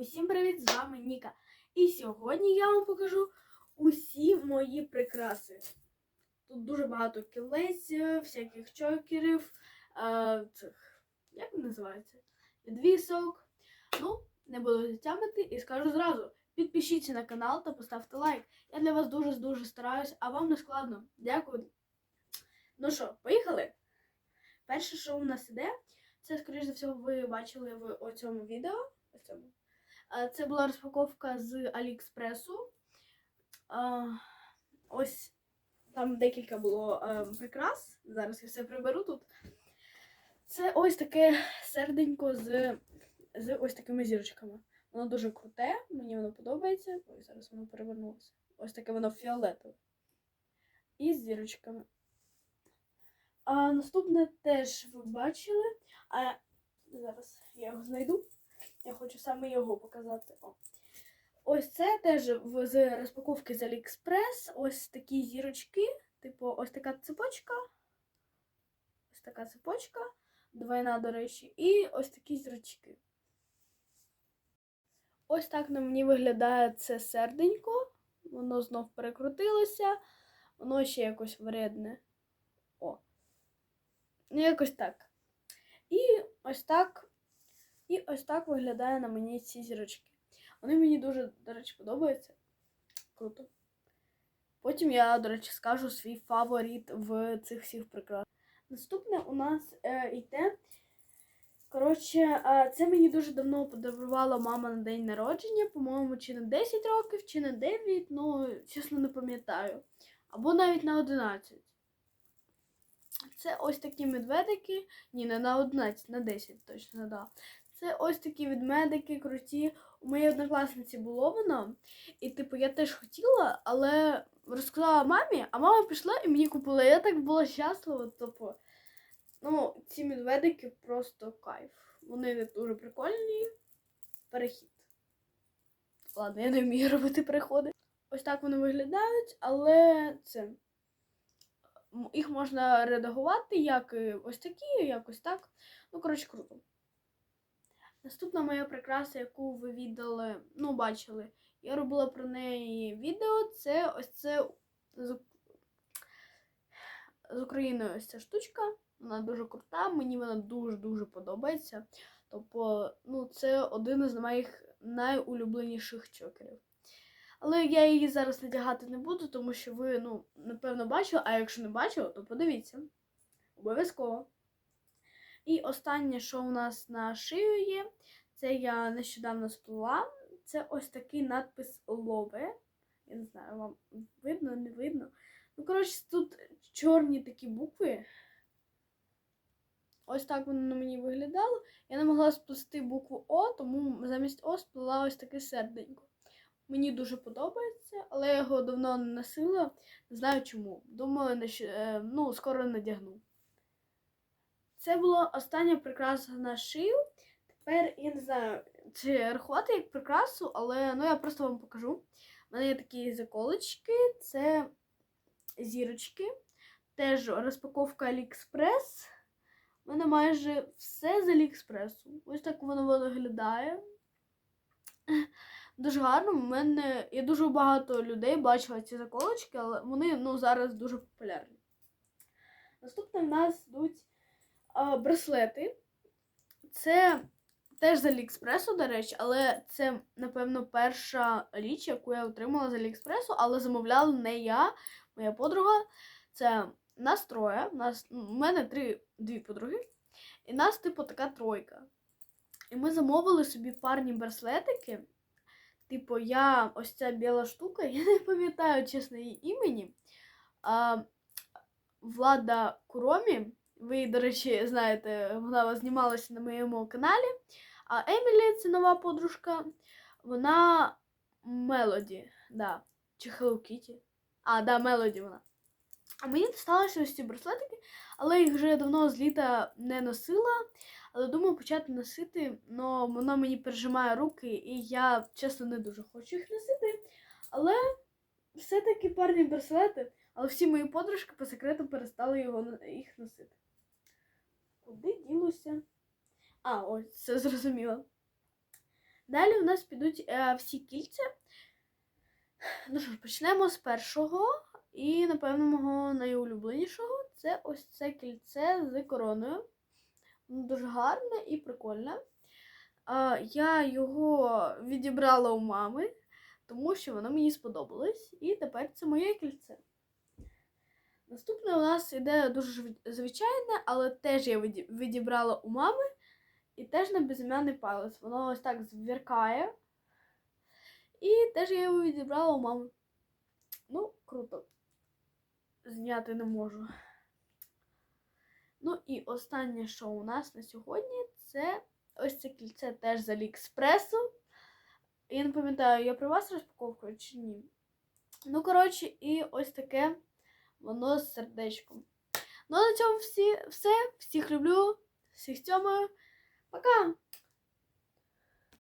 Усім привіт! З вами Ніка. І сьогодні я вам покажу усі мої прикраси. Тут дуже багато кілець, е, всяких чокерів, е, цих, як вони називаються? Відвісок. Ну, не буду затягнути і скажу зразу: підпишіться на канал та поставте лайк. Я для вас дуже-дуже стараюсь, а вам не складно. Дякую. Ну що, поїхали? Перше, що у нас іде, це, скоріш за всього, ви бачили в оцьому відео. Ось цьому. Це була розпаковка з Аліекспресу. Ось там декілька було прикрас. Зараз я все приберу тут. Це ось таке серденько з, з ось такими зірочками. Воно дуже круте, мені воно подобається. Ой, зараз воно перевернулося. Ось таке воно фіолетове. І з зірочками. А наступне теж ви бачили. А зараз я його знайду. Я хочу саме його показати. О. Ось це теж з розпаковки з Aliexpress. Ось такі зірочки. Типу, ось така цепочка. Ось така цепочка. Двойна, до речі. І ось такі зірочки. Ось так на мені виглядає це серденько. Воно знов перекрутилося. Воно ще якось вредне. О. Ну, якось так. І ось так. І ось так виглядає на мені ці зірочки. Вони мені дуже, до речі, подобаються. Круто. Потім я, до речі, скажу свій фаворит в цих всіх прикрасах. Наступне у нас е, йде. Коротше, е, це мені дуже давно подарувала мама на день народження, по-моєму, чи на 10 років, чи на 9, ну, чесно, не пам'ятаю. Або навіть на 11. Це ось такі медведики. Ні, не на 11, на 10 точно, да. Це ось такі ведмедики круті. У моєї однокласниці було воно. І, типу, я теж хотіла, але розказала мамі, а мама пішла і мені купила. Я так була щаслива, типу. Ну, ці медведики просто кайф. Вони дуже прикольні. Перехід. Ладно, я не вмію робити переходи. Ось так вони виглядають, але це. Їх можна редагувати як ось такі, як ось так. Ну, коротше, круто. Наступна моя прикраса, яку ви віддали, ну, бачили, я робила про неї відео. Це ось це з, з Україною ось ця штучка. Вона дуже крута, мені вона дуже-дуже подобається. Тобто, ну, це один із моїх найулюбленіших чокерів. Але я її зараз надягати не буду, тому що ви, ну, напевно, бачили, а якщо не бачили, то подивіться. Обов'язково. І останнє, що у нас на шию є, це я нещодавно сплела. Це ось такий надпис Лове. Я не знаю, вам видно, не видно. Ну, коротше, тут чорні такі букви. Ось так воно на мені виглядало. Я не могла сплести букву О, тому замість О сплела ось таке серденько. Мені дуже подобається, але я його давно не носила. Не знаю чому. Думаю, е, ну, скоро надягну. Це була остання прикраса на шию. Тепер я не знаю, чи рахувати як прикрасу, але ну, я просто вам покажу. У мене є такі заколочки, це зірочки. Теж розпаковка Aliexpress. У мене майже все з Аліекспресу. Ось так воно виглядає. Дуже гарно. У мене я дуже багато людей бачила ці заколочки, але вони ну, зараз дуже популярні. Наступне в нас йдуть браслети. Це теж з Аліекспресу, до речі, але це, напевно, перша річ, яку я отримала з Аліекспресу, але замовляла не я, моя подруга. Це нас троє. Нас, ну, у мене три, дві подруги. І нас, типу, така тройка. І ми замовили собі парні браслетики. Типу, я ось ця біла штука, я не пам'ятаю чесно її імені. А, Влада Куромі. Ви, до речі, знаєте, вона знімалася на моєму каналі. А Емілі, це нова подружка, вона Мелоді, да. Чи Hello Kitty. А, да, Мелоді вона. А мені дісталися ось ці браслетики, але їх вже давно з літа не носила. Але думаю почати носити, але воно мені пережимає руки, і я, чесно, не дуже хочу їх носити. Але все-таки парні браслети, але всі мої подружки по секрету перестали його, їх носити. Куди ділося? А, ось, це зрозуміло. Далі в нас підуть е, всі кільця. Ну що ж, почнемо з першого і, напевно, мого найулюбленішого. Це ось це кільце з короною. Воно дуже гарне і прикольне. А, я його відібрала у мами, тому що воно мені сподобалось. І тепер це моє кільце. Наступне у нас іде дуже звичайне, але теж я відібрала у мами. І теж на безім'яний палець. Воно ось так звіркає. І теж я його відібрала у мами. Ну, круто. Зняти не можу. Ну і останнє, що у нас на сьогодні, це ось це кільце теж з Аліекспресу. Я не пам'ятаю, я при вас розпаковкою чи ні. Ну, коротше, і ось таке воно з сердечком. Ну, на цьому всі, все. Всіх люблю, всіх цьому. Пока!